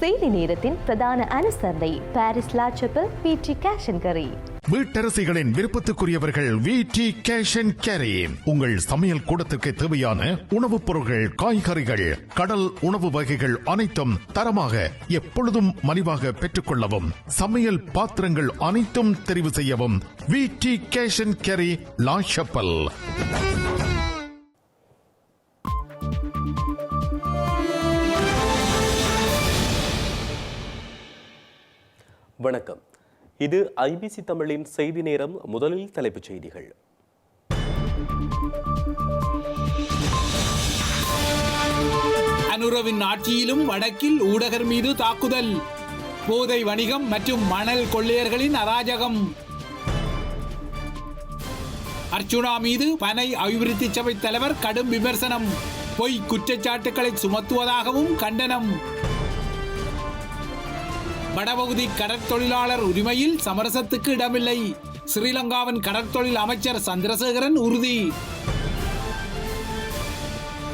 செய்தி நேரத்தின் பிரதான அனுசரணை பாரிஸ் லாச்சப்பல் பிடி கேஷன் கரி வீட்டரசிகளின் விருப்பத்துக்குரியவர்கள் V T cash and carry உங்கள் சமையல் கூடத்திற்கு தேவையான உணவுப் பொருட்கள் காய்கறிகள் கடல் உணவு வகைகள் அனைத்தும் தரமாக எப்பொழுதும் மலிவாக பெற்றுக்கொள்ளவும் சமையல் பாத்திரங்கள் அனைத்தும் தெரிவு செய்யவும் V T cash and carry La Chapelle வணக்கம். இது ஐபிசி தமிழின் செய்தி நேரம் முதலில் தலைப்புச் செய்திகள். அனுரவின் ஆட்சியிலும் வடக்கில் ஊடகர் மீது தாக்குதல். போதை வணிகம் மற்றும் மணல் கொள்ளையர்களின் அராஜகம். அர்ச்சுனா மீது பனை அபிவிருத்தி சபை தலைவர் கடும் விமர்சனம். பொய் குற்றச்சாட்டுக்களை சுமத்துவதாகவும் கண்டனம். வடபகுதி கடற்தொழிலாளர் உரிமையில் சமரசத்துக்கு இடமில்லை. ஸ்ரீலங்காவின் கடற்தொழில் அமைச்சர் சந்திரசேகரன் உறுதி.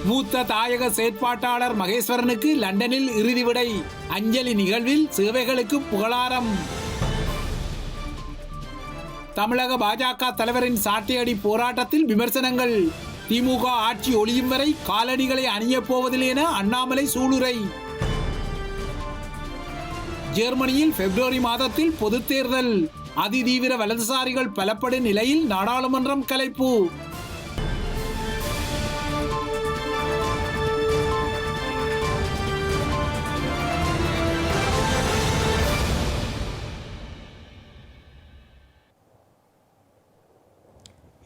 மூத்த தாயக செயற்பாட்டாளர் மகேஸ்வரனுக்கு லண்டனில் இறுதி விடை. அஞ்சலி நிகழ்வில் சேவைகளுக்கு புகழாரம். தமிழக பாஜக தலைவரின் சாட்டையடி போராட்டத்தில் விமர்சனங்கள். திமுக ஆட்சி ஒளியும் வரை காலணிகளை அணியப் போவதில்லை என அண்ணாமலை சூளுரை. ஜெர்மனியில் பிப்ரவரி மாதத்தில் பொது தேர்தல். அதிதீவிர வலதுசாரிகள் பலப்படும் நிலையில் நாடாளுமன்றம் கலைப்பு.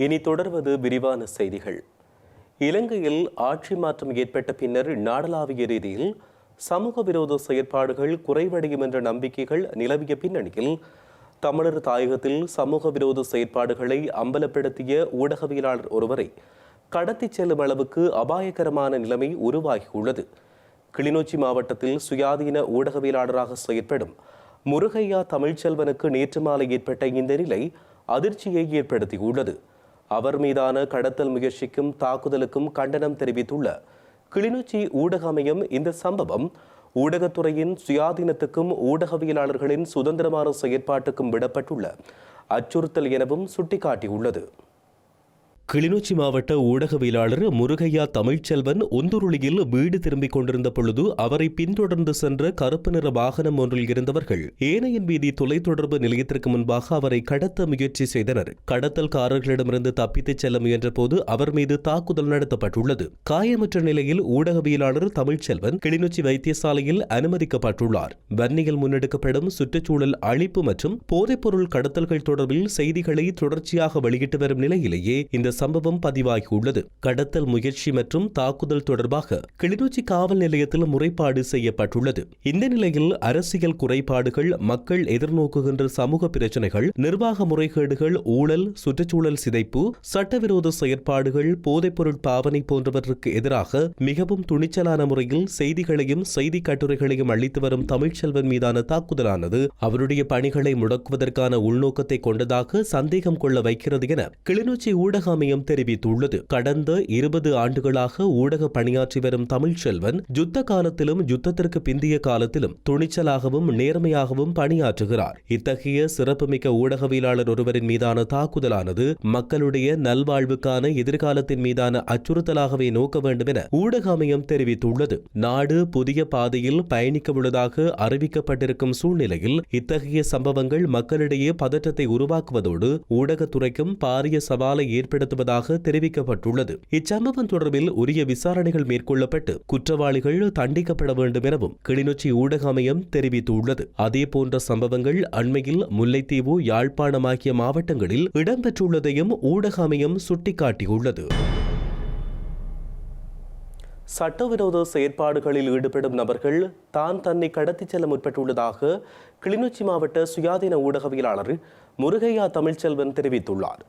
இனி தொடர்வது விரிவான செய்திகள். இலங்கையில் ஆட்சி மாற்றம் ஏற்பட்ட பின்னர் நாடளாவிய ரீதியில் சமூக விரோத செயற்பாடுகள் குறைவடையும் என்ற நம்பிக்கைகள் நிலவிய பின்னணியில் தமிழர் தாயகத்தில் சமூக விரோத செயற்பாடுகளை அம்பலப்படுத்திய ஊடகவியலாளர் ஒருவரை கடத்திச் செல்லும் அளவுக்கு அபாயகரமான நிலைமை உருவாகியுள்ளது. கிளிநொச்சி மாவட்டத்தில் சுயாதீன ஊடகவியலாளராக செயற்படும் முருகையா தமிழ்ச்செல்வனுக்கு நேற்று மாலை ஏற்பட்ட இந்த நிலை அதிர்ச்சியை ஏற்படுத்தியுள்ளது. அவர் மீதான கடத்தல் முயற்சிக்கும் தாக்குதலுக்கும் கண்டனம் தெரிவித்துள்ள கிளிநொச்சி ஊடக அமையம் இந்த சம்பவம் ஊடகத்துறையின் சுயாதீனத்துக்கும் ஊடகவியலாளர்களின் சுதந்திரமான செயற்பாட்டுக்கும் விடப்பட்டுள்ள அச்சுறுத்தல் எனவும் சுட்டிக்காட்டியுள்ளது. கிளிநொச்சி மாவட்ட ஊடகவியலாளர் முருகையா தமிழ்ச்செல்வன் ஒந்துருளியில் வீடு திரும்பிக் கொண்டிருந்த பொழுது அவரை பின்தொடர்ந்து சென்ற கருப்பு நிற வாகனம் ஒன்றில் இருந்தவர்கள் ஏனையன் வீதி தொலைத்தொடர்பு நிலையத்திற்கு முன்பாக அவரை கடத்த முயற்சி செய்தனர். கடத்தல்காரர்களிடமிருந்து தப்பித்துச் செல்ல முயன்ற போது அவர் மீது தாக்குதல் நடத்தப்பட்டுள்ளது. காயமற்ற நிலையில் ஊடகவியலாளர் தமிழ்ச்செல்வன் கிளிநொச்சி வைத்தியசாலையில் அனுமதிக்கப்பட்டுள்ளார். வன்னியில் முன்னெடுக்கப்படும் சுற்றுச்சூழல் அழிப்பு மற்றும் போதைப்பொருள் கடத்தல்கள் தொடர்பில் செய்திகளை தொடர்ச்சியாக வெளியிட்டு வரும் நிலையிலேயே இந்த சம்பவம் பதிவாகியுள்ளது. கடத்தல் முயற்சி மற்றும் தாக்குதல் தொடர்பாக கிளிநொச்சி காவல் நிலையத்தில் முறைப்பாடு செய்யப்பட்டுள்ளது. இந்த நிலையில் அரசியல் குறைபாடுகள் மக்கள் எதிர்நோக்குகின்ற சமூக பிரச்சனைகள் நிர்வாக முறைகேடுகள் ஊழல் சுற்றுச்சூழல் சிதைப்பு சட்டவிரோத செயற்பாடுகள் போதைப்பொருள் பாவனை போன்றவற்றுக்கு எதிராக மிகவும் துணிச்சலான முறையில் செய்திகளையும் செய்தி கட்டுரைகளையும் அளித்து வரும் தமிழ்ச்செல்வன் மீதான தாக்குதலானது அவருடைய பணிகளை முடக்குவதற்கான உள்நோக்கத்தை கொண்டதாக சந்தேகம் கொள்ள வைக்கிறது என கிளிநொச்சி ஊடக ஆணையம் தெரிவித்துள்ளது. கடந்த இருபது ஆண்டுகளாக ஊடக பணியாற்றி வரும் தமிழ்ச்செல்வன் யுத்த காலத்திலும் யுத்தத்திற்கு பிந்திய காலத்திலும் துணிச்சலாகவும் நேர்மையாகவும் பணியாற்றுகிறார். இத்தகைய சிறப்புமிக்க ஊடகவியலாளர் ஒருவரின் மீதான தாக்குதலானது மக்களுடைய நல்வாழ்வுக்கான எதிர்காலத்தின் மீதான அச்சுறுத்தலாகவே நோக்க வேண்டும் என ஊடக அமையம் தெரிவித்துள்ளது. நாடு புதிய பாதையில் பயணிக்க உள்ளதாக அறிவிக்கப்பட்டிருக்கும் சூழ்நிலையில் இத்தகைய சம்பவங்கள் மக்களிடையே பதற்றத்தை உருவாக்குவதோடு ஊடகத்துறைக்கும் பாரிய சவாலை ஏற்படுத்தும் ஏற்படுத்துவதாக தெரிவிக்கப்பட்டுள்ளது. இச்சம்பவம் தொடர்பில் உரிய விசாரணைகள் மேற்கொள்ளப்பட்டு குற்றவாளிகள் தண்டிக்கப்பட வேண்டும் எனவும் கிளிநொச்சி ஊடக அமையம் தெரிவித்துள்ளது. அதே போன்ற சம்பவங்கள் அண்மையில் முல்லைத்தீவு யாழ்ப்பாணம் ஆகிய மாவட்டங்களில் இடம்பெற்றுள்ளதையும் ஊடக அமையம் சுட்டிக்காட்டியுள்ளது. சட்டவிரோத செயற்பாடுகளில் ஈடுபடும் நபர்கள் தான் தன்னை கடத்திச் செல்ல முற்பட்டுள்ளதாக கிளிநொச்சி மாவட்ட சுயாதீன ஊடகவியலாளர் முருகையா தமிழ்ச்செல்வன் தெரிவித்துள்ளார்.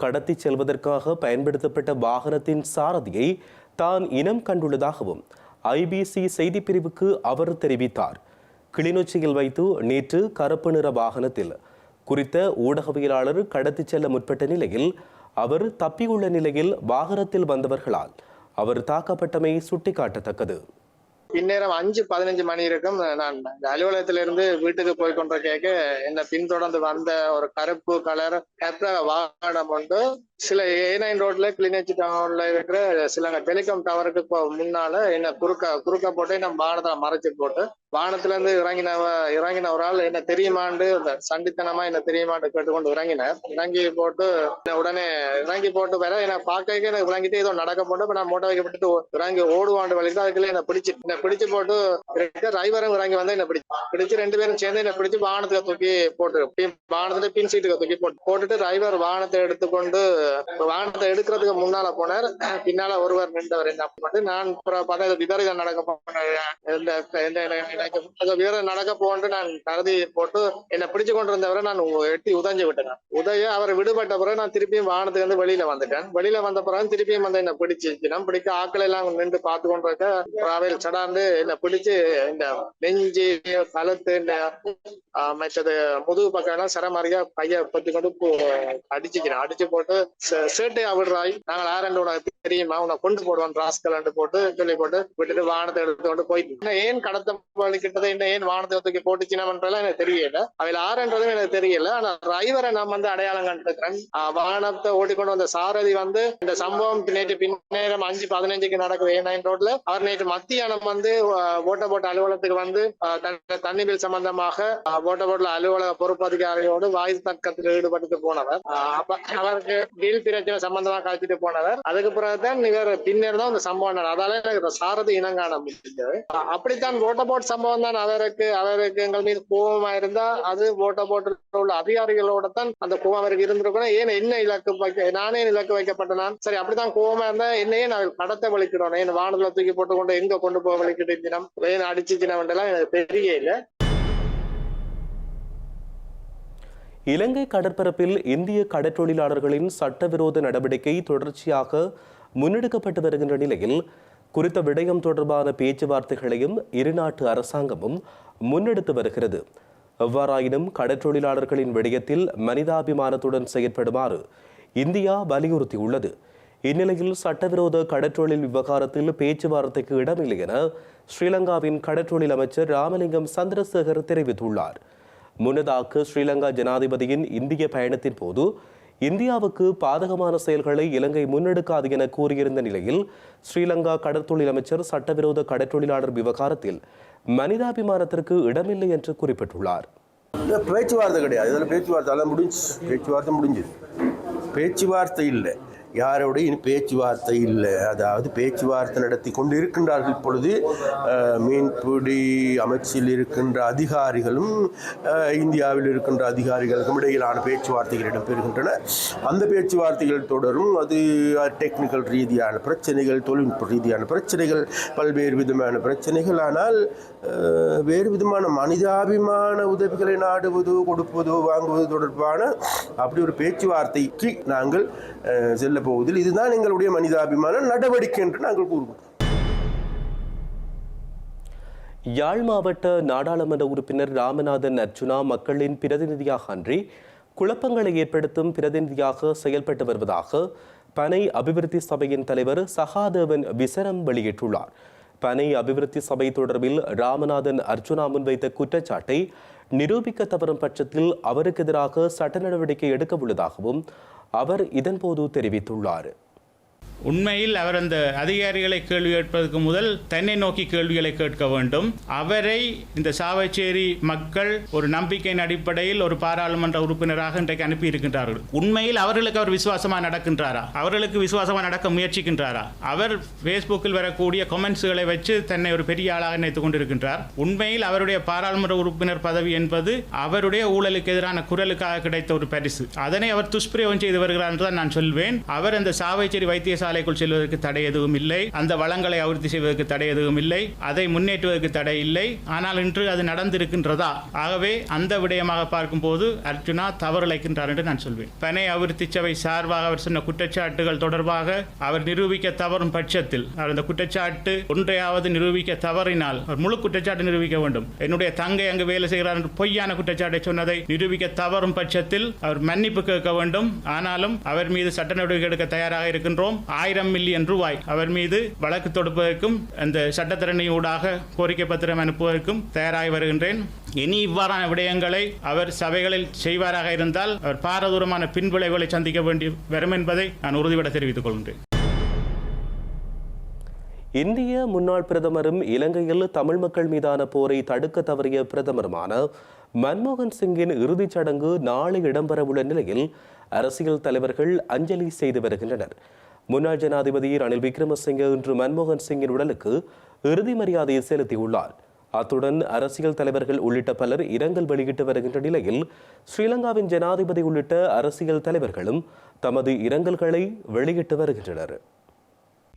கடத்திச் செல்வதற்காக பயன்படுத்தப்பட்ட வாகனத்தின் சாரதியை தான் இனம் கண்டுள்ளதாகவும் ஐபிசி செய்திப்பிரிவுக்கு அவர் தெரிவித்தார். கிளிநொச்சியில் வைத்து நேற்று கருப்பு நிற வாகனத்தில் குறித்த ஊடகவியலாளர் கடத்திச் செல்ல முற்பட்ட நிலையில் அவர் தப்பியுள்ள நிலையில் வாகனத்தில் வந்தவர்களால் அவர் தாக்கப்பட்டமை சுட்டிக்காட்டத்தக்கது. பின்னேரம் அஞ்சு பதினஞ்சு மணி இருக்கும். நான் இந்த அலுவலகத்திலிருந்து வீட்டுக்கு போய் கொண்டு கேட்க என்ன பின்தொடர்ந்து வந்த ஒரு கருப்பு கலர் வாகனம் கொண்டு சில ஏ நைன் ரோட்ல கிளிநொச்சி டவுன்ல இருக்கிற சில டெலிகாம் டவருக்கு இப்போ முன்னால என்ன குறுக்க குறுக்க போட்டு என்ன வானத்தை மறைச்சு போட்டு வானத்துல இருந்து இறங்கின இறங்கின ஒரு ஆள் என்ன தெரியுமாண்டு சண்டித்தனமா என்ன தெரியுமாண்டு கேட்டுக்கொண்டு இறங்கினேன் இறங்கி போட்டு உடனே இறங்கி போட்டு வேற என்ன பார்க்க எனக்கு இறங்கிட்டு ஏதோ நடக்க போட்டு இப்ப நான் மூட்டை வைக்கப்பட்டு இறங்கி ஓடுவாண்டு வலிக்கு அதுக்குள்ள என்ன பிடிச்சி என்ன பிடிச்சு போட்டு டிரைவரும் இறங்கி வந்து என்ன பிடிச்சு பிடிச்சு ரெண்டு பேரும் சேர்ந்து என்ன பிடிச்சு வானத்துக்கு தூக்கி போட்டு பின் பின் சீட்டுக்கு தூக்கி போட்டு போட்டுட்டு டிரைவர் வானத்தை எடுத்துக்கொண்டு வாகனத்தை எடுக்கிறதுக்கு முன்னால போனார். பின்னால ஒருவர் நின்றவர் என்ன பண்ணிட்டு நான் அப்புறம் பார்த்தா இது நடக்க போன நடக்க போன்று நான் கருதி போட்டு என்னை பிடிச்சு கொண்டு இருந்தவரை நான் எட்டி உதஞ்சு விட்டேன் உதய அவர் விடுபட்ட பிறகு நான் திருப்பியும் வாகனத்துக்கு வந்து வெளியில வந்துட்டேன். வெளியில வந்த பிறகு திருப்பியும் வந்து என்ன பிடிச்சு நான் பிடிக்க ஆக்கள் எல்லாம் நின்று பார்த்து கொண்டு இருக்க அவையில் சடார்ந்து என்ன பிடிச்சு இந்த நெஞ்சு கழுத்து இந்த மற்றது முதுகு பக்கம் எல்லாம் சரமாரியா கைய பத்தி கொண்டு போ- அடிச்சுக்கிறேன். அடிச்சு போட்டு சேட்டை சேட்டையா நாங்கள் ஆரண்டு உனக்கு தெரியுமா உன்னை கொண்டு போடுவோம் ராஸ்கல் போட்டு சொல்லி போட்டு விட்டுட்டு வானத்தை எடுத்து கொண்டு போயிட்டு ஏன் கடத்த வலிக்கிட்டது என்ன ஏன் வானத்தை தூக்கி போட்டுச்சுனான்றதுலாம் எனக்கு தெரியல. அவையில் ஆறுன்றதும் எனக்கு தெரியல. ஆனா டிரைவரை நான் வந்து அடையாளம் கண்டிருக்கிறேன். வானத்தை வாகனத்தை ஓட்டிக்கொண்டு வந்த சாரதி வந்து இந்த சம்பவம் நேற்று பின்னேரம் அஞ்சு பதினஞ்சுக்கு நடக்குது. ஏ நைன் ரோட்ல அவர் நேற்று மத்தியானம் வந்து ஓட்ட போட்ட அலுவலகத்துக்கு வந்து தண்ணி பில் சம்பந்தமாக ஓட்ட போட்ட அலுவலக பொறுப்பு அதிகாரியோடு வாயு தர்க்கத்தில் ஈடுபட்டு போனவர். அப்ப அவருக்கு டீல் சம்பந்தமா கழிச்சிட்டு போனவர். அதுக்கு பிறகுதான் இவர் பின்னர் தான் இந்த சம்பவம் அதால எனக்கு சாரதி இனங்காண முடிஞ்சது அப்படித்தான் ஓட்ட போட் சம்பவம் தான் அவருக்கு அவருக்கு எங்கள் மீது கோபமா இருந்தா அது ஓட்ட போட்டு உள்ள அதிகாரிகளோட தான் அந்த கோபம் அவருக்கு இருந்திருக்கணும் ஏன் என்ன இலக்கு வைக்க நானே இலக்கு வைக்கப்பட்டனான் சரி அப்படித்தான் கோபமா இருந்தா என்னையே நான் கடத்த வலிக்கிறோம் ஏன் வானத்துல தூக்கி போட்டு கொண்டு எங்க கொண்டு போக வலிக்கிட்டு தினம்? ஏன் அடிச்சு தினம் எல்லாம் எனக்கு தெரியல இலங்கை கடற்பரப்பில் இந்திய கடற்றொழிலாளர்களின் சட்டவிரோத நடவடிக்கை தொடர்ச்சியாக முன்னெடுக்கப்பட்டு வருகின்ற நிலையில் குறித்த விடயம் தொடர்பான பேச்சுவார்த்தைகளையும் இருநாட்டு அரசாங்கமும் முன்னெடுத்து வருகிறது. எவ்வாறாயினும் கடற்றொழிலாளர்களின் விடயத்தில் மனிதாபிமானத்துடன் செயற்படுமாறு இந்தியா வலியுறுத்தியுள்ளது. இந்நிலையில் சட்டவிரோத கடற்றொழில் விவகாரத்தில் பேச்சுவார்த்தைக்கு இடமில்லை என ஸ்ரீலங்காவின் கடற்றொழில் அமைச்சர் ராமலிங்கம் சந்திரசேகர் தெரிவித்துள்ளார். முன்னதாக ஸ்ரீலங்கா ஜனாதிபதியின் இந்திய பயணத்தின் போது இந்தியாவுக்கு பாதகமான செயல்களை இலங்கை முன்னெடுக்காது என கூறியிருந்த நிலையில் ஸ்ரீலங்கா கடற்தொழில் அமைச்சர் சட்டவிரோத கடற்றொழிலாளர் விவகாரத்தில் மனிதாபிமானத்திற்கு இடமில்லை என்று குறிப்பிட்டுள்ளார். பேச்சுவார்த்தை கிடையாது. இதில் பேச்சுவார்த்தை. முடிஞ்சு. பேச்சுவார்த்தை முடிஞ்சுது பேச்சுவார்த்தை இல்லை. யாரோடையும் பேச்சுவார்த்தை இல்லை. அதாவது பேச்சுவார்த்தை நடத்தி கொண்டு இருக்கின்றார்கள் இப்பொழுது மீன்பிடி அமைச்சில் இருக்கின்ற அதிகாரிகளும் இந்தியாவில் இருக்கின்ற அதிகாரிகளுக்கும் இடையிலான பேச்சுவார்த்தைகள் இடம்பெறுகின்றன. அந்த பேச்சுவார்த்தைகள் தொடரும். அது டெக்னிக்கல் ரீதியான பிரச்சனைகள் தொழில்நுட்ப ரீதியான பிரச்சனைகள் பல்வேறு விதமான பிரச்சனைகள். ஆனால் வேறு விதமான மனிதாபிமான உதவிகளை நாடுவதோ கொடுப்பதோ வாங்குவது தொடர்பான அப்படி ஒரு பேச்சுவார்த்தைக்கு நாங்கள் செல்ல போவதில் இதுதான் எங்களுடைய மனிதாபிமான நடவடிக்கை என்று நாங்கள் கூறுவோம். யாழ் மாவட்ட நாடாளுமன்ற உறுப்பினர் ராமநாதன் அர்ஜுனா மக்களின் பிரதிநிதியாக அன்றி குழப்பங்களை ஏற்படுத்தும் பிரதிநிதியாக செயல்பட்டு வருவதாக பனை அபிவிருத்தி சபையின் தலைவர் சகாதேவன் விசரம் வெளியிட்டுள்ளார். பனை அபிவிருத்தி சபை தொடர்பில் ராமநாதன் அர்ச்சுனா முன்வைத்த குற்றச்சாட்டை நிரூபிக்க தவறும் பட்சத்தில் அவருக்கு எதிராக சட்ட நடவடிக்கை எடுக்க உள்ளதாகவும் அவர் இதன்போது தெரிவித்துள்ளார். உண்மையில் அவர் அந்த அதிகாரிகளை கேள்வி கேட்பதற்கு முதல் தன்னை நோக்கி கேள்விகளை கேட்க வேண்டும். அவரை இந்த சாவச்சேரி மக்கள் ஒரு நம்பிக்கையின் அடிப்படையில் ஒரு பாராளுமன்ற உறுப்பினராக இன்றைக்கு அனுப்பி இருக்கின்றார்கள். உண்மையில் அவர்களுக்கு அவர் விசுவாசமாக நடக்கின்றாரா? அவர்களுக்கு விசுவாசமாக நடக்க முயற்சிக்கின்றாரா? அவர் ஃபேஸ்புக்கில் வரக்கூடிய கமெண்ட்ஸ்களை வச்சு தன்னை ஒரு பெரிய ஆளாக நினைத்துக் கொண்டிருக்கின்றார். உண்மையில் அவருடைய பாராளுமன்ற உறுப்பினர் பதவி என்பது அவருடைய ஊழலுக்கு எதிரான குரலுக்காக கிடைத்த ஒரு பரிசு. அதனை அவர் துஷ்பிரயோகம் செய்து வருகிறார் என்று தான் நான் சொல்வேன். அவர் அந்த சாவைச்சேரி வைத்திய வைத்தியசாலைக்குள் செல்வதற்கு தடை எதுவும் இல்லை. அந்த வளங்களை அபிவிருத்தி செய்வதற்கு தடை எதுவும் இல்லை. அதை முன்னேற்றுவதற்கு தடை இல்லை. ஆனால் இன்று அது நடந்திருக்கின்றதா? ஆகவே அந்த விடயமாக பார்க்கும்போது அர்ஜுனா தவறிழைக்கின்றார் என்று நான் சொல்வேன். பனை அபிவிருத்தி சபை சார்பாக அவர் சொன்ன குற்றச்சாட்டுகள் தொடர்பாக அவர் நிரூபிக்க தவறும் பட்சத்தில் அவர் அந்த குற்றச்சாட்டு ஒன்றையாவது நிரூபிக்க தவறினால் அவர் முழு குற்றச்சாட்டு நிரூபிக்க வேண்டும். என்னுடைய தங்கை அங்கு வேலை செய்கிறார் என்று பொய்யான குற்றச்சாட்டை சொன்னதை நிரூபிக்க தவறும் பட்சத்தில் அவர் மன்னிப்பு கேட்க வேண்டும். ஆனாலும் அவர் மீது சட்ட நடவடிக்கை எடுக்க தயாராக இருக்கின்றோம். ஆயிரம் மில்லியன் ரூபாய் அவர் மீது வழக்கு தொடுப்பதற்கும் அந்த சட்டத்திறனை ஊடாக கோரிக்கை பத்திரம் அனுப்புவதற்கும் தயாராகி வருகின்றேன். இனி இவ்வாறான விடயங்களை அவர் சபைகளில் செய்வாராக இருந்தால் அவர் பாரதூரமான பின்விளைவுகளை சந்திக்க வேண்டி வரும் என்பதை நான் உறுதிபட தெரிவித்துக் கொள்கின்றேன். இந்திய முன்னாள் பிரதமரும் இலங்கையில் தமிழ் மக்கள் மீதான போரை தடுக்க தவறிய பிரதமருமான மன்மோகன் சிங்கின் இறுதிச் சடங்கு நாளை இடம்பெறவுள்ள நிலையில் அரசியல் தலைவர்கள் அஞ்சலி செய்து வருகின்றனர். முன்னாள் ஜனாதிபதி ரணில் விக்ரமசிங்கே இன்று மன்மோகன் சிங்கின் உடலுக்கு இறுதி மரியாதையை செலுத்தியுள்ளார். அத்துடன் அரசியல் தலைவர்கள் உள்ளிட்ட பலர் இரங்கல் வெளியிட்டு வருகின்ற நிலையில் ஸ்ரீலங்காவின் ஜனாதிபதி உள்ளிட்ட அரசியல் தலைவர்களும் தமது இரங்கல்களை வெளியிட்டு வருகின்றனர்.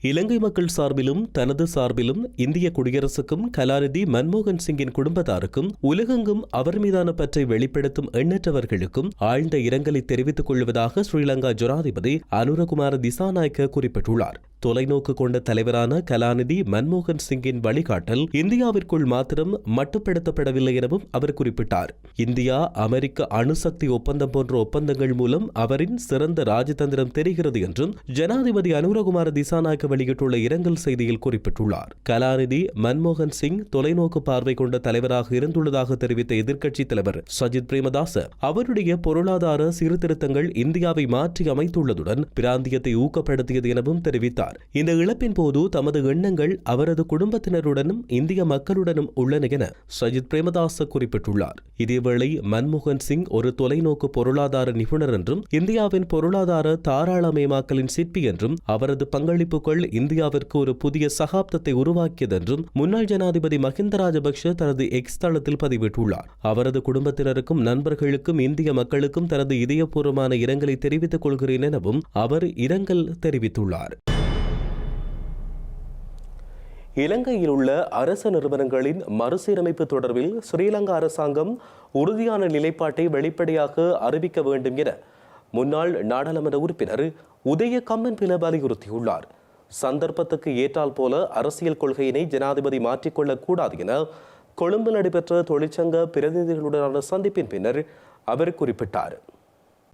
இலங்கை மக்கள் சார்பிலும் தனது சார்பிலும் இந்திய குடியரசுக்கும் கலாநிதி மன்மோகன் சிங்கின் குடும்பத்தாருக்கும் உலகெங்கும் அவர் மீதான பற்றை வெளிப்படுத்தும் எண்ணற்றவர்களுக்கும் ஆழ்ந்த இரங்கலை தெரிவித்துக் கொள்வதாக ஸ்ரீலங்கா ஜனாதிபதி அனுரகுமார திசாநாயக்க குறிப்பிட்டுள்ளார். தொலைநோக்கு கொண்ட தலைவரான கலாநிதி மன்மோகன் சிங்கின் வழிகாட்டல் இந்தியாவிற்குள் மாத்திரம் மட்டுப்படுத்தப்படவில்லை எனவும் அவர் குறிப்பிட்டார். இந்தியா அமெரிக்க அணுசக்தி ஒப்பந்தம் போன்ற ஒப்பந்தங்கள் மூலம் அவரின் சிறந்த ராஜதந்திரம் தெரிகிறது என்றும் ஜனாதிபதி அனுரகுமார திசாநாயக்க வெளியிட்டுள்ள இரங்கல் செய்தியில் குறிப்பிட்டுள்ளார். கலாநிதி மன்மோகன் சிங் தொலைநோக்கு பார்வை கொண்ட தலைவராக இருந்துள்ளதாக தெரிவித்த எதிர்க்கட்சித் தலைவர் சஜித் பிரேமதாச அவருடைய பொருளாதார சீர்திருத்தங்கள் இந்தியாவை மாற்றி அமைத்துள்ளதுடன் பிராந்தியத்தை ஊக்கப்படுத்தியது எனவும் தெரிவித்தார். இந்த இழப்பின் போது தமது எண்ணங்கள் அவரது குடும்பத்தினருடனும் இந்திய மக்களுடனும் உள்ளன என சஜித் பிரேமதாச குறிப்பிட்டுள்ளார். இதேவேளை மன்மோகன் சிங் ஒரு தொலைநோக்கு பொருளாதார நிபுணர் என்றும் இந்தியாவின் பொருளாதார தாராளமயமாக்கலின் சிற்பி என்றும் அவரது பங்களிப்புகள் இந்தியாவிற்கு ஒரு புதிய சகாப்தத்தை உருவாக்கியது என்றும் முன்னாள் ஜனாதிபதி மஹிந்த ராஜபக்ஷ தனது எக்ஸ் தளத்தில் பதிவிட்டுள்ளார். அவரது குடும்பத்தினருக்கும் நண்பர்களுக்கும் இந்திய மக்களுக்கும் தனது இதயபூர்வமான இரங்கலை தெரிவித்துக் கொள்கிறேன் எனவும் அவர் இரங்கல் தெரிவித்துள்ளார். இலங்கையில் உள்ள அரச நிறுவனங்களின் மறுசீரமைப்பு தொடர்பில் ஸ்ரீலங்கா அரசாங்கம் உறுதியான நிலைப்பாட்டை வெளிப்படையாக அறிவிக்க வேண்டும் என முன்னாள் நாடாளுமன்ற உறுப்பினர் உதய கம்மன் பில வலியுறுத்தியுள்ளார். சந்தர்ப்பத்துக்கு ஏற்றால் போல அரசியல் கொள்கையினை ஜனாதிபதி மாற்றிக்கொள்ளக் கூடாது என கொழும்பில் நடைபெற்ற தொழிற்சங்க பிரதிநிதிகளுடனான சந்திப்பின் பின்னர் அவர் குறிப்பிட்டார்.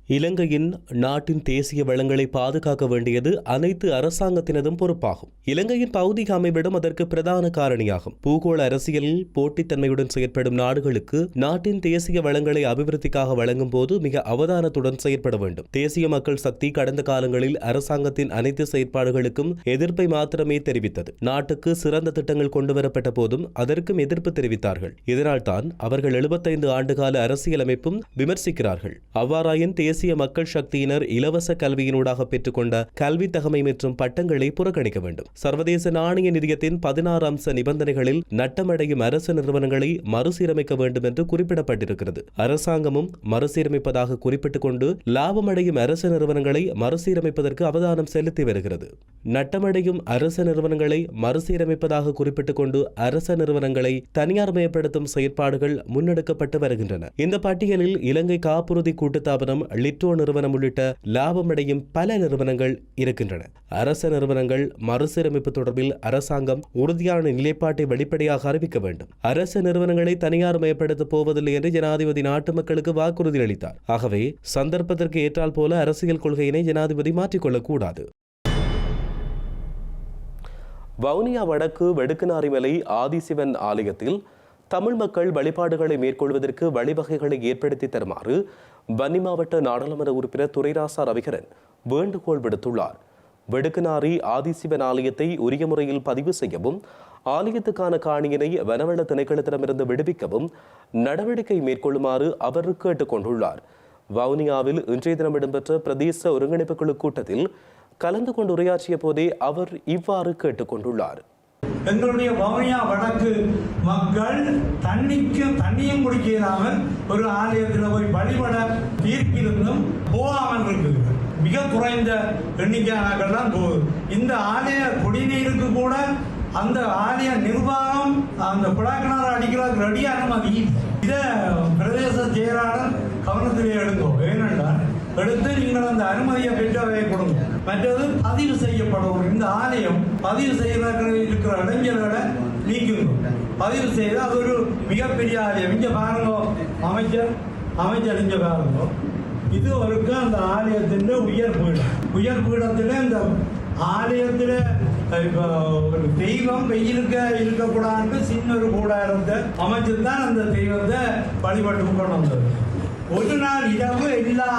இலங்கையின் நாட்டின் தேசிய வளங்களை பாதுகாக்க வேண்டியது அனைத்து அரசாங்கத்தினதும் பொறுப்பாகும். இலங்கையின் பௌதிக அமைவிடம் அதற்கு பிரதான காரணியாகும். பூகோள அரசியலில் போட்டித்தன்மையுடன் செயற்படும் நாடுகளுக்கு நாட்டின் தேசிய வளங்களை அபிவிருத்திக்காக வழங்கும் போது மிக அவதானத்துடன் செயற்பட வேண்டும். தேசிய மக்கள் சக்தி கடந்த காலங்களில் அரசாங்கத்தின் அனைத்து செயற்பாடுகளுக்கும் எதிர்ப்பை மாத்திரமே தெரிவித்தது. நாட்டுக்கு சிறந்த திட்டங்கள் கொண்டுவரப்பட்ட போதும் அதற்கும் எதிர்ப்பு தெரிவித்தார்கள். இதனால்தான் அவர்கள் எழுபத்தைந்து ஆண்டுகால அரசியலமைப்பும் விமர்சிக்கிறார்கள். அவ்வாறாயின் தேசிய மக்கள் சக்தியினர் இலவச கல்வியினூடாக பெற்றுக்கொண்ட கல்வி தகமை மற்றும் பட்டங்களை புறக்கணிக்க வேண்டும். சர்வதேச நாணய நிதியத்தின் பதினாறு அம்ச நிபந்தனைகளில் நட்டமடையும் அரசு நிறுவனங்களை மறுசீரமைக்க வேண்டும் என்று குறிப்பிடப்பட்டிருக்கிறது. அரசாங்கமும் மறுசீரமைப்பதாக குறிப்பிட்டுக் கொண்டு லாபமடையும் அரசு நிறுவனங்களை மறுசீரமைப்பதற்கு அவதானம் செலுத்தி வருகிறது. நட்டமடையும் அரசு நிறுவனங்களை மறுசீரமைப்பதாக குறிப்பிட்டுக் கொண்டு அரச நிறுவனங்களை தனியார் மயப்படுத்தும் செயற்பாடுகள் முன்னெடுக்கப்பட்டு வருகின்றன. இந்த பட்டியலில் இலங்கை காப்புறுதி கூட்டுத்தாபனம் லிட்டோ நிறுவனம் உள்ளிட்ட லாபமடையும் பல நிறுவனங்கள் இருக்கின்றன. அரச நிறுவனங்கள் மறுசீரமைப்பு தொடர்பில் அரசாங்கம் உறுதியான நிலைப்பாட்டை வெளிப்படையாக அறிவிக்க வேண்டும். அரசு நிறுவனங்களை தனியார் மயப்படுத்தப் போவதில்லை என்று ஜனாதிபதி நாட்டு மக்களுக்கு வாக்குறுதி அளித்தார். ஆகவே சந்தர்ப்பத்திற்கு ஏற்றால் போல அரசியல் கொள்கையினை ஜனாதிபதி மாற்றிக்கொள்ளக்கூடாது வவுனியா வடக்கு வெடுக்குநாரிமலை ஆதிசிவன் ஆலயத்தில் தமிழ் மக்கள் வழிபாடுகளை மேற்கொள்வதற்கு வழிவகைகளை ஏற்படுத்தி தருமாறு வன்னி மாவட்ட நாடாளுமன்ற உறுப்பினர் துரைராசா ரவிகரன் வேண்டுகோள் விடுத்துள்ளார். வெடுக்குநாரி ஆதிசிவன் ஆலயத்தை உரிய முறையில் பதிவு செய்யவும் ஆலயத்துக்கான காணியினை வனவள திணைக்களத்திடமிருந்து விடுவிக்கவும் நடவடிக்கை மேற்கொள்ளுமாறு அவர் கேட்டுக்கொண்டுள்ளார் வவுனியாவில் இன்றைய தினம் இடம்பெற்ற பிரதேச ஒருங்கிணைப்பு குழு கூட்டத்தில் கலந்து கொண்டு உரையாற்றிய போதே அவர் இவ்வாறு கேட்டுக்கொண்டுள்ளார் எங்களுடைய வவுனியா வடக்கு மக்கள் தண்ணிக்கு தண்ணியும் குடிக்க இல்லாமல் ஒரு ஆலயத்தில் போய் வழிபட தீர்ப்பிலிருந்தும் போகாமல் இருக்குது மிக குறைந்த எண்ணிக்கையானாக்கள் தான் போகுது இந்த ஆலய குடிநீருக்கு கூட அந்த ஆலய நிர்வாகம் அந்த குழாக்கிணறு அடிக்கிறதுக்கு ரெடி அனுமதி இதை பிரதேச செயலாளர் கவனத்திலே எடுக்கும் ஏனென்றால் எடுத்து நீங்கள் அந்த அனுமதியை பெற்றவையை கொடுங்க. மற்றது பதிவு செய்யப்படும். இந்த ஆலயம் பதிவு செய்யறதுக்கு இருக்கிற இளைஞர்களை நீக்கணும் பதிவு செய்து அது ஒரு மிகப்பெரிய ஆலயம். இங்க பாருங்க அமைச்சர் அமைச்சர் இங்க பாருங்க. இது ஒருக்கு அந்த ஆலயத்தின் உயர் பீடம். உயர் பீடத்தில் இந்த ஆலயத்தில் இப்போ ஒரு தெய்வம் வெயிலுக்கு இருக்கக்கூடாதுன்னு சின்ன ஒரு கூடாரத்தை அமைச்சு தான் அந்த தெய்வத்தை வழிபட்டு கொண்டு வந்தது ஒரு நாள் இரவு எல்லா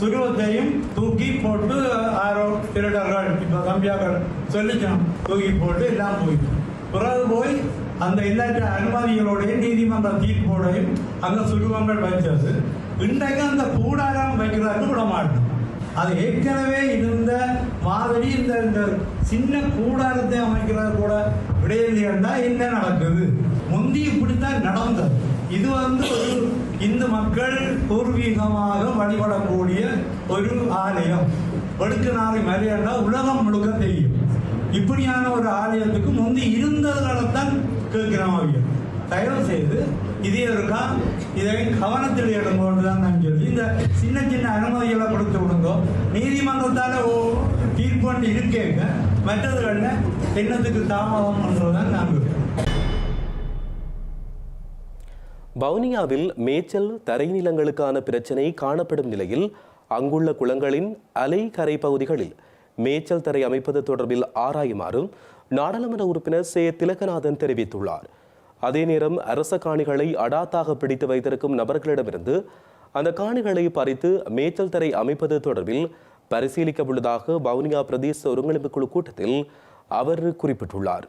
சுருவத்தையும் தூக்கி போட்டு ஆரோ திருடர்கள் இப்போ கம்பியாக்கள் சொல்லிக்கணும் தூக்கி போட்டு எல்லாம் போயிடும் பிறகு போய் அந்த எல்லாற்ற அனுமதிகளோடைய நீதிமன்ற தீர்ப்போடையும் அந்த சுருவங்கள் வைத்தது இன்றைக்கு அந்த கூடாரம் வைக்கிறதுக்கு விட மாட்டோம் அது ஏற்கனவே இருந்த மாதிரி இந்த இந்த சின்ன கூடாரத்தை அமைக்கிறது கூட விடையில்லையா என்ன நடக்குது முந்தி இப்படித்தான் நடந்தது இது வந்து ஒரு இந்து மக்கள் பூர்வீகமாக வழிபடக்கூடிய ஒரு ஆலயம். வெடுக்குநாளை மலையண்டா உலகம் முழுக்க தெரியும். இப்படியான ஒரு ஆலயத்துக்கு முந்தி இருந்ததுனால்தான் கேட்கிறோம் அவங்க தயவு செய்து இதே இருக்கா? இதை கவனத்தில் எடுங்கோன்னு தான் நான் சொல்லி இந்த சின்ன சின்ன அனுமதிகளை கொடுத்து விடுங்கோ. நீதிமன்றத்தால ஓ தீர்ப்பு இருக்கேங்க. மற்றதுகளில் என்னத்துக்கு தாமதம் பண்ணுறதான் நான் வவுனியாவில் மேய்ச்சல் தரைநிலங்களுக்கான பிரச்சினை காணப்படும் நிலையில் அங்குள்ள குளங்களின் அலை கரை பகுதிகளில் மேய்ச்சல் தரை அமைப்பது தொடர்பில் ஆராயுமாறும் நாடாளுமன்ற உறுப்பினர் சே. திலகநாதன் தெரிவித்துள்ளார். அதே நேரம் அரச காணிகளை அடாத்தாக பிடித்து வைத்திருக்கும் நபர்களிடமிருந்து அந்த காணிகளை பறித்து மேய்ச்சல் தரை அமைப்பது தொடர்பில் பரிசீலிக்க உள்ளதாக வவுனியா பிரதேச ஒருங்கிணைப்பு குழு கூட்டத்தில் அவர் குறிப்பிட்டுள்ளார்.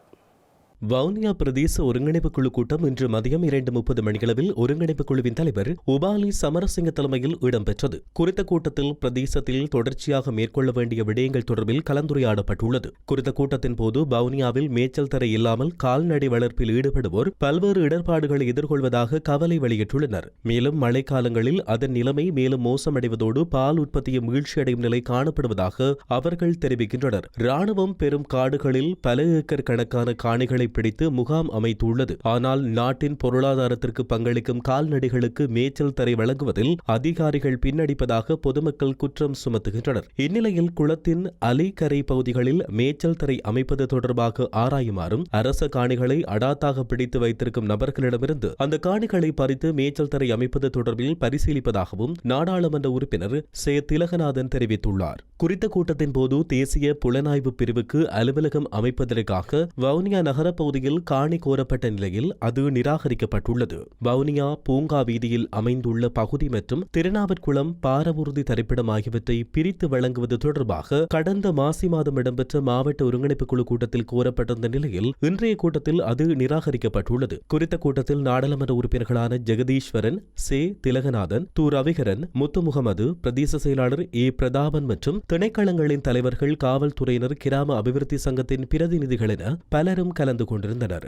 வவுனியா பிரதேச ஒருங்கிணைப்பு குழு கூட்டம் இன்று மதியம் இரண்டு முப்பது மணியளவில் ஒருங்கிணைப்பு குழுவின் தலைவர் உபாலி சமரசிங்க தலைமையில் இடம்பெற்றது. குறித்த கூட்டத்தில் பிரதேசத்தில் தொடர்ச்சியாக மேற்கொள்ள வேண்டிய விடயங்கள் தொடர்பில் கலந்துரையாடப்பட்டுள்ளது. குறித்த கூட்டத்தின் போது வவுனியாவில் மேய்ச்சல் தரை இல்லாமல் கால்நடை வளர்ப்பில் ஈடுபடுவோர் பல்வேறு இடர்பாடுகளை எதிர்கொள்வதாக கவலை வெளியிட்டுள்ளனர். மேலும் மழைக்காலங்களில் அதன் நிலைமை மேலும் மோசமடைவதோடு பால் உற்பத்தியும் வீழ்ச்சியடையும் நிலை காணப்படுவதாக அவர்கள் தெரிவிக்கின்றனர். ராணுவம் பெரும் காடுகளில் பல ஏக்கர் கணக்கான காணிகளை பிடித்து முகாம் அமைத்துள்ளது. ஆனால் நாட்டின் பொருளாதாரத்திற்கு பங்களிக்கும் கால்நடைகளுக்கு மேய்ச்சல் தரை வழங்குவதில் அதிகாரிகள் பின்னடிப்பதாக பொதுமக்கள் குற்றம் சுமத்துகின்றனர். இந்நிலையில் குளத்தின் அலைக்கரை பகுதிகளில் மேய்ச்சல் தரை அமைப்பது தொடர்பாக ஆராயுமாறும் அரச காணிகளை அடாத்தாக பிடித்து வைத்திருக்கும் நபர்களிடமிருந்து அந்த காணிகளை பறித்து மேய்ச்சல் தரை அமைப்பது தொடர்பில் பரிசீலிப்பதாகவும் நாடாளுமன்ற உறுப்பினர் சே திலகநாதன் தெரிவித்துள்ளார். குறித்த கூட்டத்தின் போது தேசிய புலனாய்வு பிரிவுக்கு அலுவலகம் அமைப்பதற்காக வவுனியா நகர பகுதியில் காணி கோரப்பட்ட நிலையில் அது நிராகரிக்கப்பட்டுள்ளது. வவுனியா பூங்கா வீதியில் அமைந்துள்ள பகுதி மற்றும் திருநாவற்குளம் பாரவூர்தி தரிப்பிடம் ஆகியவற்றை பிரித்து வழங்குவது தொடர்பாக கடந்த மாசி மாதம் இடம்பெற்ற மாவட்ட ஒருங்கிணைப்பு குழு கூட்டத்தில் கோரப்பட்டிருந்த நிலையில் இன்றைய கூட்டத்தில் அது நிராகரிக்கப்பட்டுள்ளது. குறித்த கூட்டத்தில் நாடாளுமன்ற உறுப்பினர்களான ஜெகதீஸ்வரன் சே. திலகநாதன் து. ரவிகரன் முத்து முகமது பிரதேச செயலாளர் ஏ. பிரதாபன் மற்றும் திணைக்களங்களின் தலைவர்கள் காவல்துறையினர் கிராம அபிவிருத்தி சங்கத்தின் பிரதிநிதிகள் என பலரும் கலந்து கொண்டிருந்தனர்.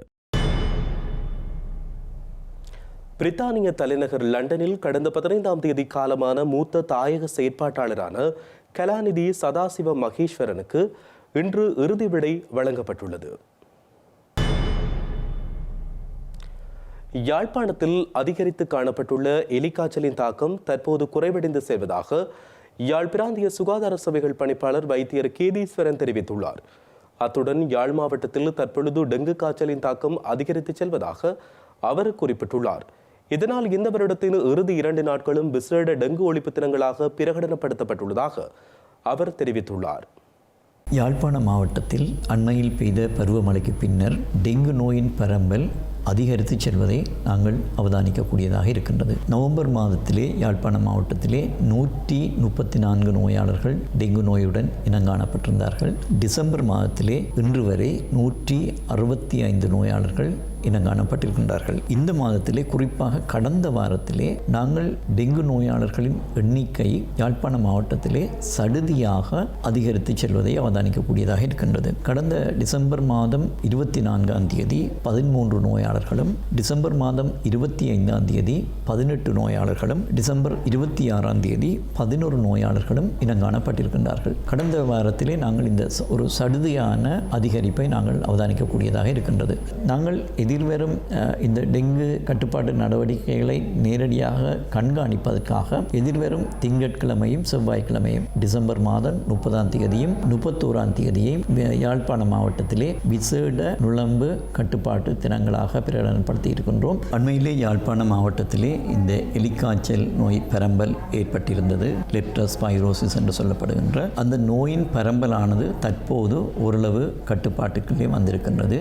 பிரித்தானிய தலைநகர் லண்டனில் கடந்த பதினைந்தாம் தேதி காலமான மூத்த தாயக செயற்பாட்டாளரான கலாநிதி சதாசிவ மகேஸ்வரனுக்கு இன்று இறுதி விடை வழங்கப்பட்டுள்ளது. யாழ்ப்பாணத்தில் அதிகரித்து காணப்பட்டுள்ள எலிக்காய்ச்சலின் தாக்கம் தற்போது குறைவடைந்து செல்வதாக யாழ் பிராந்திய சுகாதார சபைகள் பணிப்பாளர் வைத்தியர் கேதீஸ்வரன் தெரிவித்துள்ளார். அத்துடன் யாழ் மாவட்டத்தில் தற்பொழுது டெங்கு காய்ச்சலின் தாக்கம் அதிகரித்து செல்வதாக அவர் குறிப்பிட்டுள்ளார். இதனால் இந்த வருடத்தின் இறுதி இரண்டு நாட்களும் விசேட டெங்கு ஒழிப்பு தினங்களாக பிரகடனப்படுத்தப்பட்டுள்ளதாக அவர் தெரிவித்துள்ளார். யாழ்ப்பாண மாவட்டத்தில் அண்மையில் பெய்த பருவமழைக்கு பின்னர் டெங்கு நோயின் பரம்பல் அதிகரித்து செல்வதை நாங்கள் அவதானிக்கக்கூடியதாக இருக்கின்றது. நவம்பர் மாதத்திலே யாழ்ப்பாண மாவட்டத்திலே நூற்றி முப்பத்தி நான்கு நோயாளர்கள் டெங்கு நோயுடன் இனங்காணப்பட்டிருந்தார்கள். டிசம்பர் மாதத்திலே இன்று வரை நூற்றி அறுபத்தி ஐந்து நோயாளர்கள் இனங்காணப்பட்டிருக்கின்றார்கள் இந்த மாதத்திலே குறிப்பாக கடந்த வாரத்திலே நாங்கள் டெங்கு நோயாளர்களின் எண்ணிக்கை யாழ்ப்பாண மாவட்டத்திலே சடுதியாக அதிகரித்து செல்வதை அவதானிக்கக்கூடியதாக இருக்கின்றது. கடந்த டிசம்பர் மாதம் இருபத்தி நான்காம் தேதி பதிமூன்று நோயாளர்களும் டிசம்பர் மாதம் இருபத்தி ஐந்தாம் தேதி பதினெட்டு நோயாளர்களும் டிசம்பர் இருபத்தி ஆறாம் தேதி பதினோரு நோயாளர்களும் இனங்காணப்பட்டிருக்கின்றார்கள் கடந்த வாரத்திலே நாங்கள் இந்த ஒரு சடுதியான அதிகரிப்பை நாங்கள் அவதானிக்கக்கூடியதாக இருக்கின்றது. நாங்கள் எதிர் எதிர்வரும் இந்த டெங்கு கட்டுப்பாட்டு நடவடிக்கைகளை நேரடியாக கண்காணிப்பதற்காக எதிர்வரும் திங்கட்கிழமையும் செவ்வாய்க்கிழமையும் டிசம்பர் மாதம் முப்பதாம் தேதியும் முப்பத்தோராம் தேதியையும் யாழ்ப்பாண மாவட்டத்திலே விசேட நுழம்பு கட்டுப்பாட்டு தினங்களாக பிரகடனப்படுத்தி இருக்கின்றோம். அண்மையிலே யாழ்ப்பாண மாவட்டத்திலே இந்த எலிக்காய்ச்சல் நோய் பரம்பல் ஏற்பட்டிருந்தது. லெப்டோஸ்பைரோசிஸ் என்று சொல்லப்படுகின்ற அந்த நோயின் பரம்பலானது தற்போது ஓரளவு கட்டுப்பாட்டுக்குள்ளே வந்திருக்கின்றது.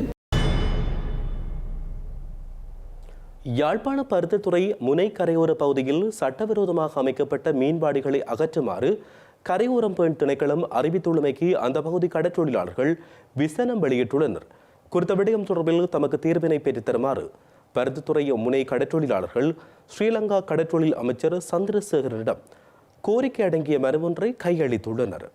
யாழ்ப்பாண பருத்தித்துறை முனை கரையோர பகுதியில் சட்டவிரோதமாக அமைக்கப்பட்ட மீன்பாடிகளை அகற்றுமாறு கரையோரம் பெண் திணைக்களம் அறிவித்துள்ளமைக்கு அந்த பகுதி கடற்றொழிலாளர்கள் விசனம் வெளியிட்டுள்ளனர். குறித்த விடயம் தொடர்பில் தமக்கு தீர்வினை பெற்றுத் தருமாறு பருத்தித்துறை முனை கடற்றொழிலாளர்கள் ஸ்ரீலங்கா கடற்றொழில் அமைச்சர் சந்திரசேகரனிடம் கோரிக்கை அடங்கிய மனு ஒன்றை கையளித்துள்ளனர்.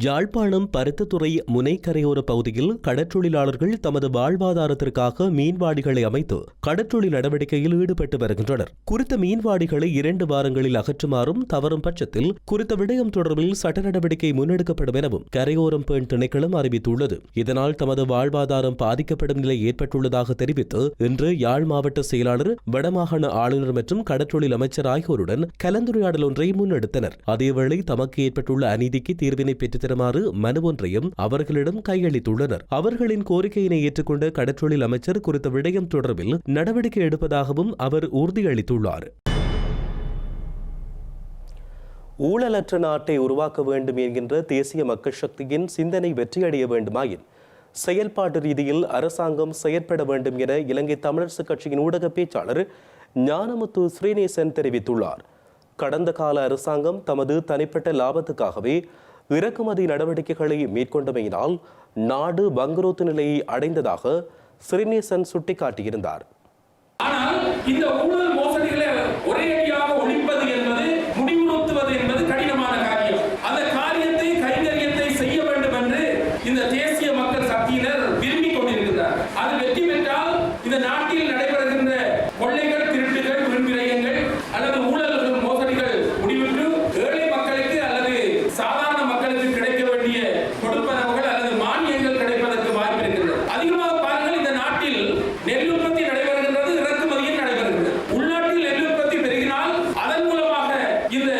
யாழ்ப்பாணம் பருத்தத்துறை முனைக்கரையோர பகுதியில் கடற்றொழிலாளர்கள் தமது வாழ்வாதாரத்திற்காக மீன்வாடிகளை அமைத்து கடற்றொழில் நடவடிக்கையில் ஈடுபட்டு வருகின்றனர். குறித்த மீன்வாடிகளை இரண்டு வாரங்களில் அகற்றுமாறும் தவறும் பட்சத்தில் குறித்த விடயம் தொடர்பில் சட்ட நடவடிக்கை முன்னெடுக்கப்படும் எனவும் கரையோரம் பெண் திணைக்களம் அறிவித்துள்ளது. இதனால் தமது வாழ்வாதாரம் பாதிக்கப்படும் நிலை ஏற்பட்டுள்ளதாக தெரிவித்து இன்று யாழ் மாவட்ட செயலாளர் வடமாகாண ஆளுநர் மற்றும் கடற்றொழில் அமைச்சர் ஆகியோருடன் கலந்துரையாடல் ஒன்றை முன்னெடுத்தனர். அதேவேளை தமக்கு ஏற்பட்டுள்ள அநீதிக்கு தீர்வினை பெற்றுத் தருமாறு மனு ஒன்றையும் அவர்களிடம் கையளித்துள்ளனர். அவர்களின் கோரிக்கையினை ஏற்றுக்கொண்ட கடற்றொழில் அமைச்சர் குறித்த விடயம் தொடர்பில் நடவடிக்கை எடுப்பதாகவும் அவர் உறுதியளித்துள்ளார். ஊழலற்ற நாட்டை உருவாக்க வேண்டும் என்கின்ற தேசிய மக்கள் சக்தியின் சிந்தனை வெற்றியடைய வேண்டுமாயின் செயல்பாட்டு ரீதியில் அரசாங்கம் செயற்பட வேண்டும் என இலங்கை தமிழரசுக் கட்சியின் ஊடக பேச்சாளர் ஞானமுத்து ஸ்ரீநேசன் தெரிவித்துள்ளார். கடந்த கால அரசாங்கம் தமது தனிப்பட்ட லாபத்துக்காகவே இறக்குமதி நடவடிக்கைகளை மேற்கொண்டமையினால் நாடு பங்குரோத்து நிலையை அடைந்ததாக ஸ்ரீநேசன் சுட்டிக்காட்டியிருந்தார். ஆனால் இந்த ஊழல் மோசடிகளை ஒரே அடியாக ஒழிப்பது என்பது முடிவுறுத்துவது என்பது கடினமான காரியம் அந்த காரியத்தை கைங்கரியத்தை செய்ய வேண்டும் என்று இந்த தேசிய மக்கள் சக்தியினர் விரும்பிக் கொண்டிருக்கிறார் அது வெற்றி பெற்றால் இந்த நாட்டில் நடைபெறுகின்ற கொள்ளைகள் திருட்டுகள் விரும்பிரயங்கள் அல்லது ஊழல்கள் மோசடிகள் முடிவுற்று ஏழை மக்களுக்கு அல்லது சாதாரண மக்களுக்கு கிடைக்க வேண்டிய கொடுப்பனவுகள் அல்லது மானியங்கள் கிடைப்பதற்கு வாய்ப்பு இருக்கிறது அதிகமாக பாருங்கள் இந்த நாட்டில் நெல் உற்பத்தி நடைபெறுகின்றது இறக்குமதியும் நடைபெறுகிறது உள்நாட்டில் நெல் உற்பத்தி பெருகினால் அதன் மூலமாக இந்த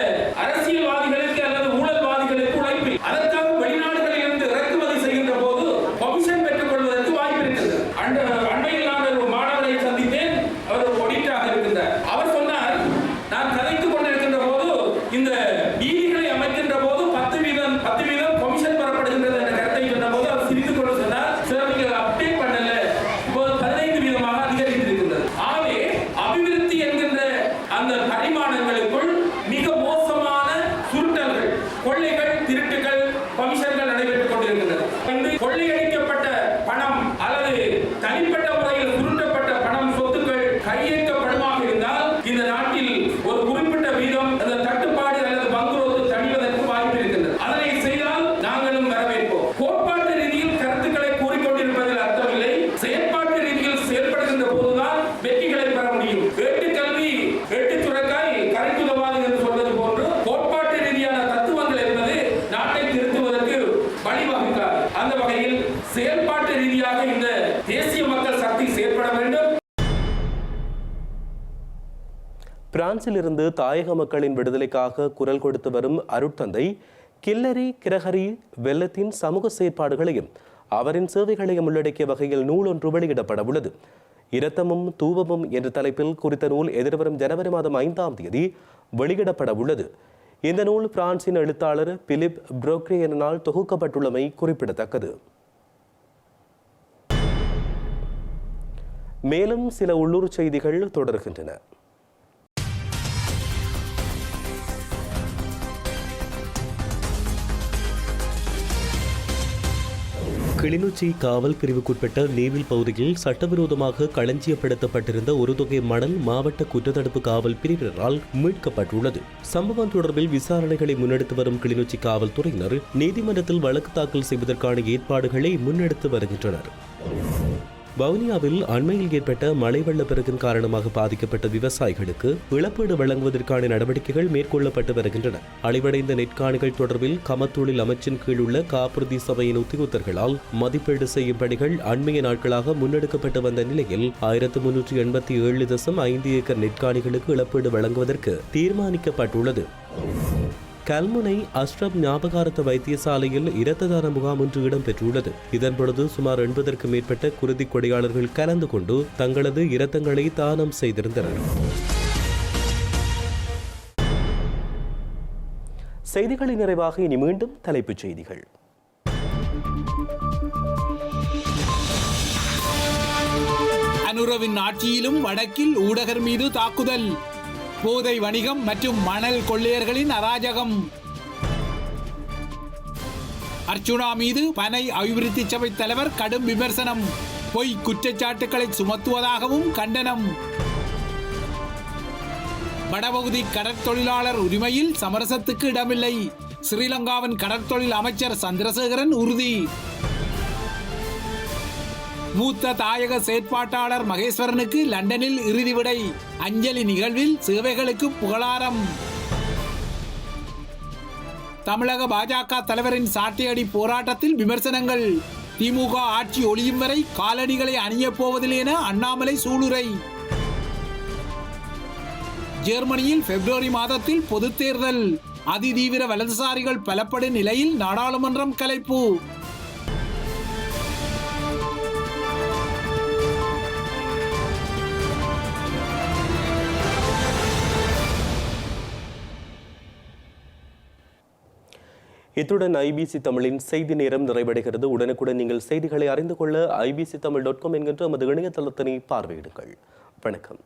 அரசியல்வாதிகளுக்கு அல்லது ஊழல்வாதிகளுக்கு உழைப்பு அதற்காக வெளிநாடுகளில் இருந்து இறக்குமதி செய்கின்ற போது கமிஷன் பெற்றுக் கொள்வதற்கு வாய்ப்பு இருக்கிறது அண்ட- அண்மையில் நான் ஒரு மாணவரை சந்தித்தேன் அவர் ஒரு ஒடிட்டாக இருக்கின்றார் அவர் சொன்னார் நான் கதைத்துக் கொண்டிருக்கின்ற போது இந்த வீதிகளை அமைக்கின்ற போது பத்து வீதம் பத்து வீதம் கமிஷன் பெறப்படுகின்றது என்ற கருத்தை சொன்ன போது அவர் சிரித்துக் கொண்டு சொன்னார் சார் நீங்க அப்டேட் பண்ணல இப்போ பதினைந்து வீதமாக அதிகரித்திருக்கின்றது ஆகவே அபிவிருத்தி என்கின்ற அந்த பரிமாணங்களுக்குள் மிக மோசமான சுருட்டல்கள் கொள்ளைகள் திருட்டுகள் கமிஷன்கள் நடைபெற்றுக் கொண்டிருக்கின்றது வந்து கொள்ளையடிக்கப்பட்ட பணம் அல்லது தனிப்பட்ட முறையில் சுருட்டப்பட்ட பணம் சொத்துக்கள் கையேற்றப்படுமாக இருந்தால் இந்த நாட்டில் ஒரு குறிப்பிட்ட வீதம் அந்த தட்டுப்பாடு அல்லது பங்குரோத்து தணிவதற்கு வாய்ப்பு இருக்கின்றது அதனை செய்தால் நாங்களும் வரவேற்போம் கோட்பாட்டு ரீதியில் கருத்துக்களை கூறிக்கொண்டிருப்பதில் அர்த்தமில்லை செயற்பாட்டு ரீதியில் செயல்படுகின்ற போதுதான் வெற்றிகளை பெற முடியும் வேட்டு கல்வி வெட்டு சுரக்காய் கரைத்துதவாது என்று சொல்வது போன்று கோட்பாட்டு ரீதியான தத்துவங்கள் என்பது நாட்டை திருத்துவதற்கு வழிவகுக்காது அந்த வகையில் செயல்பாட்டு ரீதியாக இந்த தேசிய மக்கள் சக்தி செயற்பட வேண்டும் பிரான்சில் இருந்து தாயக மக்களின் விடுதலைக்காக குரல் கொடுத்து வரும் அருட்தந்தை கில்லரி கிரகரி வெள்ளத்தின் சமூக செயற்பாடுகளையும் அவரின் சேவைகளையும் உள்ளடக்கிய வகையில் நூல் ஒன்று வெளியிடப்பட உள்ளது இரத்தமும் தூவமும் என்ற தலைப்பில் குறித்த நூல் எதிர்வரும் ஜனவரி மாதம் ஐந்தாம் தேதி வெளியிடப்பட உள்ளது இந்த நூல் பிரான்சின் எழுத்தாளர் பிலிப் புரோக்ரியனால் தொகுக்கப்பட்டுள்ளமை குறிப்பிடத்தக்கது. மேலும் சில உள்ளூர் செய்திகள் தொடர்கின்றன. கிளிநொச்சி காவல் பிரிவுக்குட்பட்ட நேவில் பகுதியில் சட்டவிரோதமாக களஞ்சியப்படுத்தப்பட்டிருந்த ஒரு தொகை மணல் மாவட்ட குற்றத்தடுப்பு காவல் பிரிவினரால் மீட்கப்பட்டுள்ளது. சம்பவம் தொடர்பில் விசாரணைகளை முன்னெடுத்து வரும் கிளிநொச்சி காவல்துறையினர் நீதிமன்றத்தில் வழக்கு தாக்கல் செய்வதற்கான ஏற்பாடுகளை முன்னெடுத்து வருகின்றனர். வவுனியாவில் அண்மையில் ஏற்பட்ட மழை வெள்ளப்பெருக்கின் காரணமாக பாதிக்கப்பட்ட விவசாயிகளுக்கு இழப்பீடு வழங்குவதற்கான நடவடிக்கைகள் மேற்கொள்ளப்பட்டு வருகின்றன. அழிவடைந்த நெற்காணிகள் தொடர்பில் கமத்தொழில் அமைச்சின் கீழ் உள்ள காப்புறுதி சபையின் உத்தியோகத்தர்களால் மதிப்பீடு செய்யும் பணிகள் அண்மைய நாட்களாக முன்னெடுக்கப்பட்டு வந்த நிலையில் ஆயிரத்து முன்னூற்றி எண்பத்தி ஏழு தசம் ஐந்து ஏக்கர் நெற்காணிகளுக்கு இழப்பீடு வழங்குவதற்கு தீர்மானிக்கப்பட்டுள்ளது. கல்முனை அஸ்ரப் ஞாபகார்த்த வைத்தியசாலையில் இரத்த தான முகாம் ஒன்று இடம்பெற்றுள்ளது. இதன் பொழுது சுமார் எண்பதற்கு மேற்பட்ட குருதி கொடையாளர்கள் கலந்து கொண்டு தங்களது இரத்தங்களை தானம் செய்திருந்தனர். செய்திகளின் நிறைவாக இனி மீண்டும் தலைப்புச் செய்திகள். அனுரவின் ஆட்சியிலும் வடக்கில் ஊடகர் மீது தாக்குதல். போதை வணிகம் மற்றும் மணல் கொள்ளையர்களின் அராஜகம். அர்ச்சுனா மீது பனை அபிவிருத்தி சபை தலைவர் கடும் விமர்சனம். பொய் குற்றச்சாட்டுக்களை சுமத்துவதாகவும் கண்டனம். வடபகுதி கடற்தொழிலாளர் உரிமையில் சமரசத்துக்கு இடமில்லை. ஸ்ரீலங்காவின் கடற்தொழில் அமைச்சர் சந்திரசேகரன் உறுதி. மூத்த தாயக செயற்பாட்டாளர் மகேஸ்வரனுக்கு லண்டனில் இறுதி விடை. அஞ்சலி நிகழ்வில் சேவைகளுக்கு புகழாரம். தமிழக பாஜக தலைவரின் சாட்டையடி போராட்டத்தில் விமர்சனங்கள். திமுக ஆட்சி ஒளியும் வரை காலணிகளை அணியப் போவதில்லை என அண்ணாமலை சூளுரை. ஜெர்மனியில் பிப்ரவரி மாதத்தில் பொதுத் தேர்தல். அதிதீவிர வலதுசாரிகள் பலப்படும் நிலையில் நாடாளுமன்றம் கலைப்பு. இத்துடன் ஐபிசி தமிழின் செய்தி நேரம் நிறைவடைகிறது. உடனுக்குடன் நீங்கள் செய்திகளை அறிந்து கொள்ள ஐபிசி தமிழ் டாட் காம் என்கின்ற நமது இணையதளத்தினை பார்வையிடுங்கள். வணக்கம்.